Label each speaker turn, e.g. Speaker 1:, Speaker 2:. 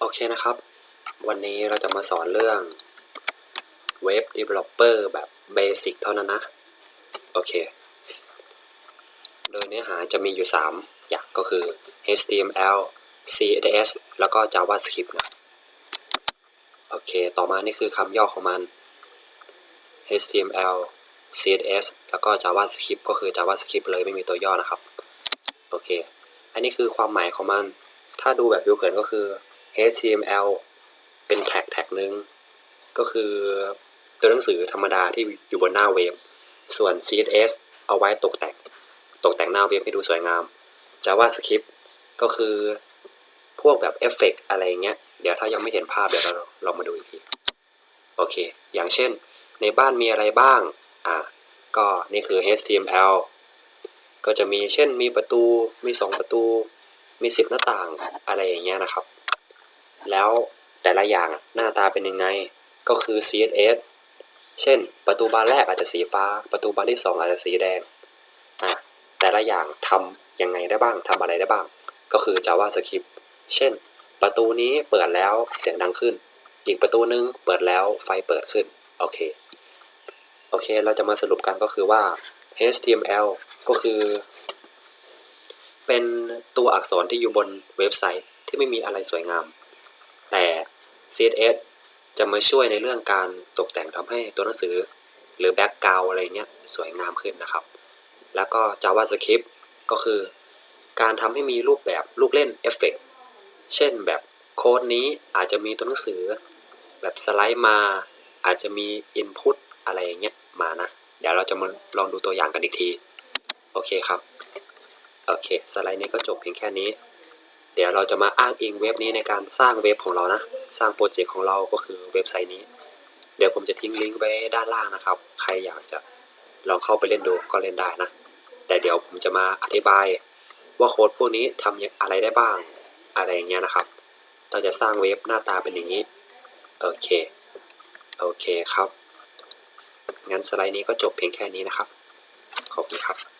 Speaker 1: โอเคนะครับ วันนี้เราจะมาสอนเรื่องเว็บ Developer แบบเบสิกเท่านั้นนะ โอเค โดยเนื้อหาจะมีอยู่ 3 อย่างก็คือ HTML CSS แล้วก็ JavaScript นะ โอเค ต่อมานี่คือคำย่อของมัน HTML CSS แล้วก็ JavaScript ก็คือ JavaScript เลยไม่มีตัวย่อนะครับ โอเค อันนี้คือความหมายของมัน ถ้าดูแบบผิวเผินก็คือ HTML เป็นแท็กแท็กหนึ่งก็คือตัวหนังสือธรรมดาที่อยู่บนหน้าเว็บ ส่วน CSS เอาไว้ตกแต่งตกแต่งหน้าเว็บให้ดูสวยงาม JavaScript ก็คือพวกแบบเอฟเฟกอะไรเงี้ย เดี๋ยวถ้ายังไม่เห็นภาพเดี๋ยวเราลองมาดูอีกที โอเค อย่างเช่น ในบ้านมีอะไรบ้าง อะก็นี่คือ HTML ก็จะมีเช่นมีประตู มี 2 ประตู มี 10 หน้าต่างอะไรอย่างเงี้ยนะครับ แล้วแต่ละอย่างหน้าตาเป็นยังไง ก็คือ CSS เช่น ประตูบานแรกอาจจะสีฟ้า ประตูบานที่ 2 อาจจะสีแดงอะแต่ละอย่างทำยังไงได้บ้างทำอะไรได้บ้าง ก็คือ JavaScript เช่น ประตูนี้เปิดแล้วเสียงดังขึ้น อีกประตูนึงเปิดแล้วไฟเปิดขึ้น โอเค โอเค เราจะมาสรุปกันก็คือว่า HTML ก็คือ เป็นตัวอักษรที่อยู่บนเว็บไซต์ที่ไม่มีอะไรสวยงาม แต่ CSS จะมาช่วยในเรื่องการตกแต่งทำให้ตัวหนังสือ หรือแบ็กกราวอะไรเนี้ยสวยงามขึ้นนะครับ แล้วก็ JavaScript ก็คือการทำให้มีรูปแบบลูกเล่นเอฟเฟกเช่นแบบโค้ดนี้อาจจะมีตัวหนังสือ แบบสไลด์มา อาจจะมี Input อะไรอย่างเงี้ยมานะ เดี๋ยวเราจะมาลองดูตัวอย่างกันอีกที โอเคครับ โอเค สไลด์นี้ก็จบเพียงแค่นี้ เดี๋ยวเราจะมาอ้างอิงเว็บนี้ในการสร้างเว็บของเรานะ สร้างโปรเจกต์ของเราก็คือเว็บไซต์นี้ เดี๋ยวผมจะทิ้งลิงก์ไว้ด้านล่างนะครับ ใครอยากจะลองเข้าไปเล่นดูก็เล่นได้นะ แต่เดี๋ยวผมจะมาอธิบายว่าโค้ดพวกนี้ทำอะไรได้บ้างอะไรอย่างเงี้ยนะครับ เราจะสร้างเว็บหน้าตาเป็นอย่างนี้ โอเค โอเคครับ งั้นสไลด์นี้ก็จบเพียงแค่นี้นะครับ ขอบคุณครับ